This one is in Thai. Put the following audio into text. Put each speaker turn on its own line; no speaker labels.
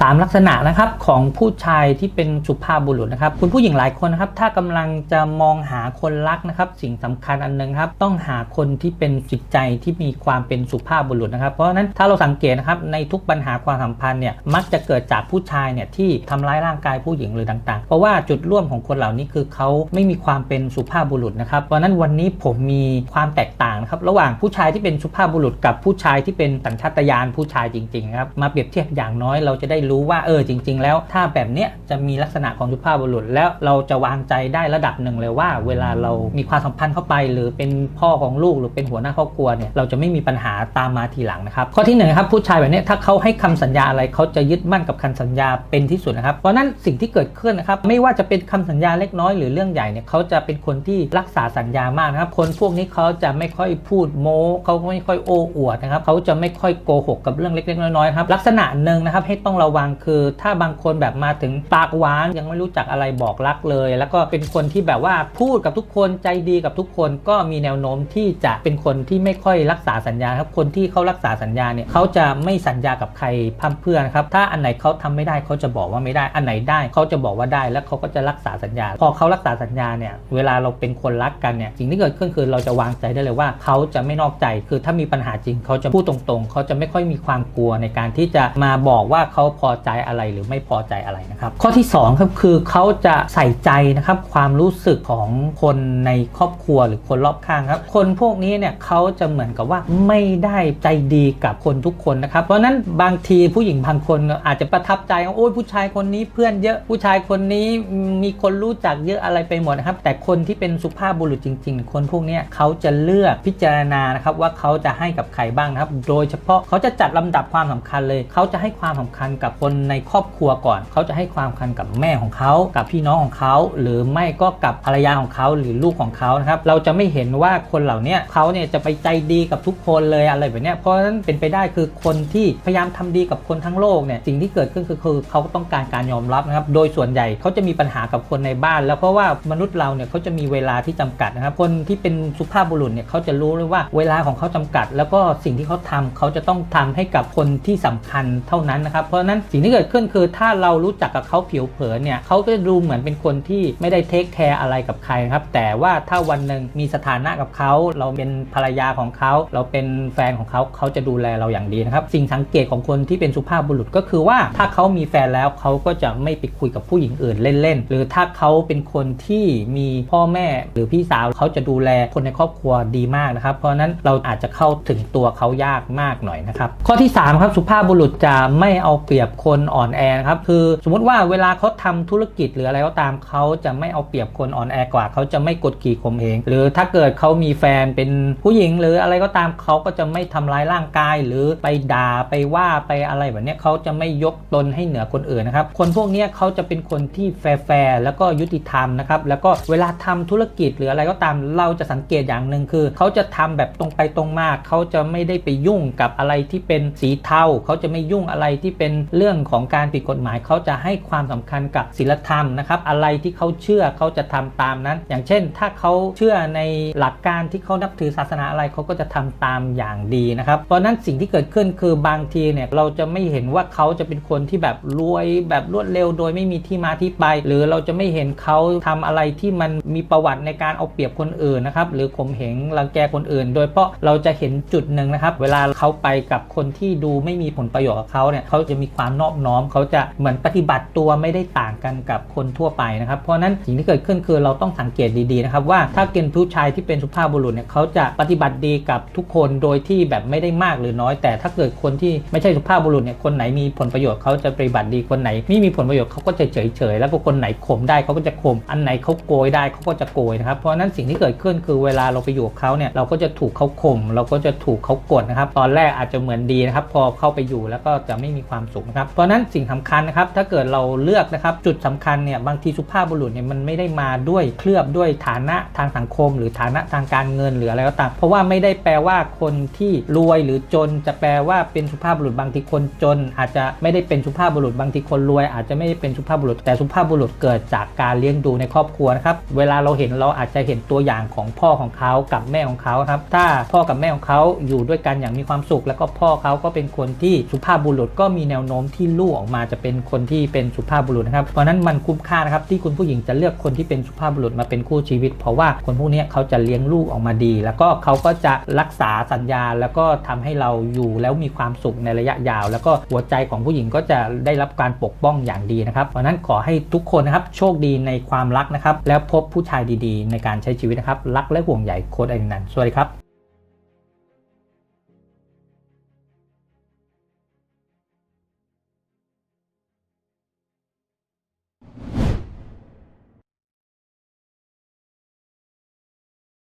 3 ลักษณะนะครับของผู้ชายที่เป็นสุภาพบุรุษนะครับ คุณผู้หญิงหลายคนนะครับ ถ้ากำลังจะมองหาคนรักนะครับ สิ่งสำคัญอันหนึงครับ ต้องหาคนที่เป็นจิตใจที่มีความเป็นสุภาพบุรุษนะครับ เพราะฉะนั้นถ้าเราสังเกตนะครับในทุกปัญหาความสัมพันธ์เนี่ยมักจะเกิดจากผู้ชายเนี่ยที่ทำร้ายร่างกายผู้หญิงหรือต่างๆ เพราะว่าจุดร่วมของคนเหล่านี้คือเขาไม่มีความเป็นสุภาพบุรุษนะครับเพราะนั้นวันนี้ผมมีความแตกต่าง นะครับระหว่างผู้ชายที่เป็นสุภาพบุรุษกับผู้ชายที่เป็นสัญชาตญาณผู้ชายจริงๆครับมาเปรียบเทียบอย่างน้อยเราจะได้รู้ว่าเออจริง ๆ แล้ว ถ้าแบบเนี้ยจะมีลักษณะของสุภาพบุรุษ แล้วเราจะวางใจได้ระดับหนึ่งเลยว่า เวลาเรามีความสัมพันธ์เข้าไป หรือเป็นพ่อของลูกหรือเป็นหัวหน้าครอบครัวเนี่ยเราจะไม่มีปัญหาตามมาทีหลังนะครับข้อที่หนึ่งครับผู้ชายแบบเนี้ยถ้าเขาให้คำสัญญาอะไรเขาจะยึดมั่นกับคำสัญญาเป็นที่สุดนะครับเพราะนั้นสิ่งที่เกิดขึ้นนะครับไม่ว่าจะเป็นคำสัญญาเล็กน้อยหรือเรื่องใหญ่เนี่ยเขาจะเป็นคนที่รักษาสัญญามากนะครับคนพวกนี้เขาจะไม่ค่อยพูดโม้เขาไม่ค่อยโอ้อวดนะครับเขาจะไม่ค่อยโกหกกับเรื่องเล็กๆน้อยๆครับลักษณะหนึ่งนะครับให้ต้องระวังคือ ถ้าบางคนแบบมาถึงปากหวานยังไม่รู้จักอะไรบอกรักเลย แล้วก็เป็นคนที่แบบว่าพูดกับทุกคนใจดีกับทุกคนก็มีแนวโน้มที่จะเป็นคนที่ไม่ค่อยรักษาสัญญาครับคนที่เขารักษาสัญญาเนี่ยเขาจะไม่สัญญากับใครพร่ำเพื่อนครับถ้าอันไหนเขาทำไม่ได้เขาจะบอกว่าไม่ได้อันไหนได้เขาจะบอกว่าได้แล้วเขาก็จะรักษาสัญญา พอเขารักษาสัญญาเนี่ยเวลาเราเป็นคนรักกันเนี่ยสิ่งที่เกิดขึ้นคือเราจะวางใจได้เลยว่าเขาจะไม่นอกใจ คือถ้ามีปัญหาจริงเขาจะพูดตรงๆ เขาจะไม่ค่อยมีความกลัวในการที่จะมาบอกว่าเขาพอใจอะไรหรือไม่พอใจอะไรนะครับ ข้อที่2ครับคือเขาจะใส่ใจนะครับความรู้สึกของคนในครอบครัวหรือคนรอบข้างครับ คนพวกนี้เนี่ยเขาจะเหมือนกับว่าไม่ได้ใจดีกับคนทุกคนนะครับ เพราะนั้นบางทีผู้หญิงบางคนอาจจะประทับใจว่าโอ้ยผู้ชายคนนี้เพื่อนเยอะผู้ชายคนนี้มีคนรู้จักเยอะอะไรไปหมดนะครับ แต่คนที่เป็นสุภาพบุรุษจริง ๆ คนพวกนี้เขาจะเลือกพิจารณานะครับว่าเขาจะให้กับใครบ้างนะครับ โดยเฉพาะเขาจะจัดลำดับความสำคัญเลย เขาจะให้ความสำคัญกับคนในครอบครัวก่อน เขาจะให้ความสำคัญกับแม่ของเขา กับพี่น้องของเขา หรือไม่ก็กับภรรยาของเขาหรือลูกของเขานะครับ เราจะไม่เห็นว่าคนเหล่านี้เขาเนี่ยจะไปใจดีกับทุกคนเลยอะไรแบบนี้เพราะฉะนั้นเป็นไปได้คือคนที่พยายามทำดีกับคนทั้งโลกเนี่ยสิ่งที่เกิดขึ้นคือคือเขาต้องการการยอมรับนะครับ โดยส่วนใหญ่เขาจะมีปัญหากับคนในบ้าน แล้วเพราะว่ามนุษย์เราเนี่ยเขาจะมีเวลาที่จำกัดนะครับ คนที่เป็นสุภาพบุรุษเนี่ยเขาจะรู้เลยว่าเวลาของเขาจำกัด แล้วก็สิ่งที่เขาทำเขาจะต้องทำให้กับคนที่สำคัญเท่านั้นนะครับ เพราะนั้นสิ่งที่เกิดขึ้นคือถ้าเรารู้จักกับเขาผิวเผินเนี่ยเขาก็จะดูเหมือนเป็นคนที่ไม่ได้เทคแคร์อะไรกับใครครับ แต่ว่าถ้าวันหนึ่งมีสถานะกับเขา เราเป็นภรรยาของเขา เราเป็นแฟนของเขาเขาจะดูแลเราอย่างดีนะครับ สิ่งสังเกตของคนที่เป็นสุภาพบุรุษก็คือว่าถ้าเขามีแฟนแล้วเขาก็จะไม่ไปคุยกับผู้หญิงอื่นเล่นๆ หรือถ้าเขาเป็นคนที่มีพ่อแม่หรือพี่สาวเขาจะดูแลคนในครอบครัวดีมากนะครับ เพราะนั้นเราอาจจะเข้าถึงตัวเขายากมากหน่อยนะครับ ข้อที่ 3 ครับสุภาพบุรุษจะไม่เอาเปรียบคนอ่อนแอนะครับคือ สมมติว่าเวลาเขาทำธุรกิจหรืออะไรก็ตามเขาจะไม่เอาเปรียบคนอ่อนแอกว่าเขาจะไม่กดขี่ข่มเหงหรือถ้าเกิดเขามีแฟนเป็นผู้หญิง หรืออะไรก็ตามเขาก็จะไม่ทำร้ายร่างกาย หรือไปด่าไปว่าไปอะไรแบบนี้เขาจะไม่ยกตนให้เหนือคนอื่นนะครับคนพวกนี้เขาจะเป็นคนที่แฟร์แล้วก็ยุติธรรมนะครับแล้วก็เวลาทำธุรกิจหรืออะไรก็ตามเราจะสังเกตอย่างหนึ่งคือเขาจะทำแบบตรงไปตรงมาเขาจะไม่ได้ไปยุ่งกับอะไรที่เป็นสีเทาเขาจะไม่ยุ่งอะไรที่เป็นเรื่องของการผิดกฎหมายเขาจะให้ความสำคัญกับศีลธรรมนะครับอะไรที่เขาเชื่อเขาจะทำตามนั้น อย่างเช่น ถ้าเขาเชื่อในหลักการที่เขานับถือศาสนาอะไรเขาก็จะทำตามอย่างดีนะครับเพราะนั้นสิ่งที่เกิดขึ้นคือบางทีเนี่ยเราจะไม่เห็นว่าเขาจะเป็นคนที่แบบรวยแบบรวดเร็ว โดยไม่มีที่มาที่ไป หรือเราจะไม่เห็นเขาทำอะไรที่มันมีประวัติในการเอาเปรียบคนอื่นนะครับหรือข่มเหงรังแกคนอื่น โดยเพราะเราจะเห็นจุดหนึ่งนะครับ เวลาเขาไปกับคนที่ดูไม่มีผลประโยชน์กับเขาเนี่ยเขาจะมีความนอบน้อม เขาจะเหมือนปฏิบัติตัวไม่ได้ต่างกันกับคนทั่วไปนะครับ เพราะนั้นสิ่งที่เกิดขึ้นคือเราต้องสังเกตดีๆนะครับว่าถ้าเป็นผู้ชายที่เป็นสุภาพบุรุษเนี่ยเขาจะปฏิบัติดีกับทุกคนโดยที่แบบไม่ได้มากหรือน้อย แต่ถ้าเกิดคนที่ไม่ใช่สุภาพบุรุษเนี่ยคนไหนมีผลประโยชน์เขาจะปฏิบัติดีคนไหนไม่มีผลประโยชน์เขาก็จะเฉยๆแล้วพอคนไหนข่มได้เขาก็จะข่มอันไหนเขาโกยได้เขาก็จะโกยนะครับเพราะฉะนั้นสิ่งที่เกิดขึ้นคือเวลาเราไปอยู่กับเขาเนี่ยเราก็จะถูกเขาข่มเราก็จะถูกเขากดนะครับตอนแรกอาจจะเหมือนดีนะครับพอเข้าไปอยู่แล้วก็จะไม่มีความสุขนะครับเพราะนั้นสิ่งสำคัญนะครับถ้าเกิดเราเลือกนะครับจุดสำคัญเนี่ยบางทีสุภาพบุรุษเนี่ยมันไม่ได้มาด้วยเคลือบด้วยฐานะทางสังคม หรือฐานะทางการเงินหรืออะไรก็ตามเพราะว่าไม่ได้แปลว่าคนที่รวยหรือจน จะแปลว่าเป็นสุภาพบุรุษบางทีคนจน อาจจะไม่ได้เป็นสุภาพบุรุษบางทีคนรวย อาจจะไม่ได้เป็นสุภาพบุรุษ แต่สุภาพบุรุษเกิดจากการเลี้ยงดูในครอบครัวนะครับเวลาเราเห็นเราอาจจะเห็นตัวอย่างของพ่อของเขากับแม่ของเขาครับถ้าพ่อกับแม่ของเขาอยู่ด้วยกันอย่างมีความสุข แล้วก็พ่อเขาก็เป็นคนที่สุภาพบุรุษก็มีแนวโน้มที่ลูกออกมาจะเป็นคนที่เป็นสุภาพบุรุษนะครับเพราะนั้นมันคุ้มค่านะครับที่คุณผู้หญิงจะเลือกคนที่เป็นสุภาพบุรุษมาเป็นคู่ชีวิต เพราะว่าคนพวกนี้เขาจะเลี้ยงลูกออกมาดี แล้วก็เขาก็จะรักษาสัญญา แล้วก็ทำให้เราอยู่แล้วมีความสุขในระยะยาว แล้วก็หัวใจของผู้หญิงก็จะได้รับการปกป้องอย่างดีนะครับเพราะนั้นขอให้ทุกคนนะครับโชคดีในความรักนะครับแล้วพบผู้ชายดีๆ ในการใช้ชีวิตนะครับรักและห่วงใยโค้ดอนันท์สวัสดีครับ